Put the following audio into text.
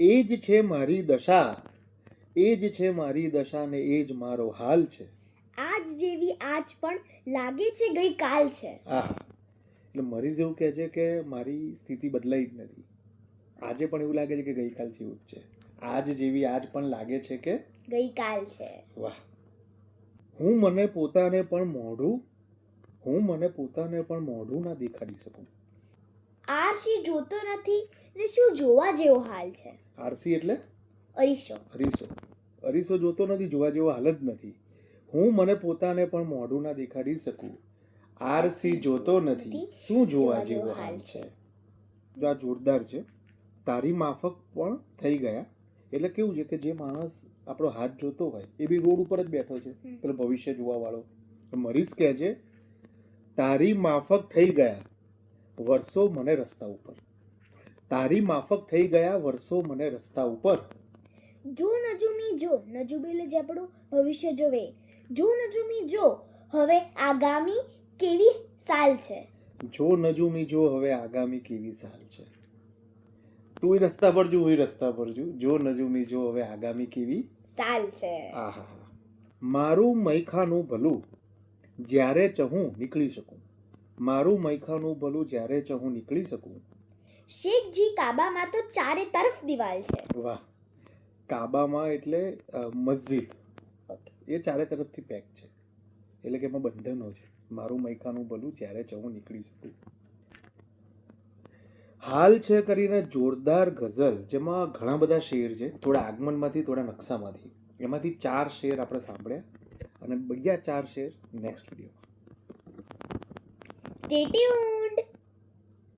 એ જ છે મારી દશા. એ જ છે મારી દશા ને એ જ મારો હાલ છે. આજ જેવી આજ પણ લાગે છે ગઈ કાલ છે. હા. એટલે મરીઝ એવું કહે છે કે મારી સ્થિતિ બદલાઈ જ નથી. આજે પણ એવું લાગે છે કે ગઈકાલ જેવું જ છે. આજ જેવી આજ પણ લાગે છે કે ગઈકાલ છે. વાહ. હું મને પોતાને પણ મોઢું હું મને પોતાને પણ મોઢું ના દેખાડી શકું. આરસી જોતો નથી ને શું જોવા જેવો હાલ છે? આરસી એટલે? અરીસો. અરીસો. અરીસો જોતો નથી જોવા જેવો હાલ જ નથી. હું મને પોતાને પણ મોઢું ના દેખાડી શકું. આરસી જોતો નથી. શું જોવા જેવો હાલ છે. જો આ જોરદાર છે. તારી માફક પણ થઈ ગયા. એટલે કેવું છે કે જે માણસ આપણો હાથ જોતો હોય એ બી રોડ ઉપર જ બેઠો છે. પેલો ભવિષ્ય જોવા વાળો મરીઝ કહે છે તારી માફક થઈ ગયા. વર્ષો મને રસ્તા ઉપર. તારી માફક થઈ ગયા વર્ષો મને રસ્તા ઉપર. જો નજુમી જો. નજુબેલે જે આપણું ભવિષ્ય જોવે. જો નજુમી જો. હવે આગામી કેવી સાલ છે? જો નજુમી જો હવે આગામી કેવી સાલ છે? તું રસ્તા પર જો હું રસ્તા પર છું. જો નજુમી જો હવે આગામી કેવી સાલ છે. આહા મારું મૈખાનું ભલું જ્યારે ચહું નીકળી શકું. મારું મૈખાનું ભલું જ્યારે ચહું નીકળી શકું. શેખજી કાબામાં તો ચારે તરફ દિવાલ છે. વાહ. કાબામાં એટલે મસ્જિદ. એ ચારે તરફથી પેક છે. એટલે કે એમાં બંધનો છે. મારું મૈખાનું ભલું જ્યારે ચહું નીકળી શકું. હાલ છે કરીને જોરદાર ગઝલ જેમાં ઘણા બધા શેર છે. થોડા આગમનમાંથી થોડા નકશામાંથી. એમાંથી ચાર શેર આપણે સાંભળ્યા. અને બીજા ચાર share next video Stay tuned.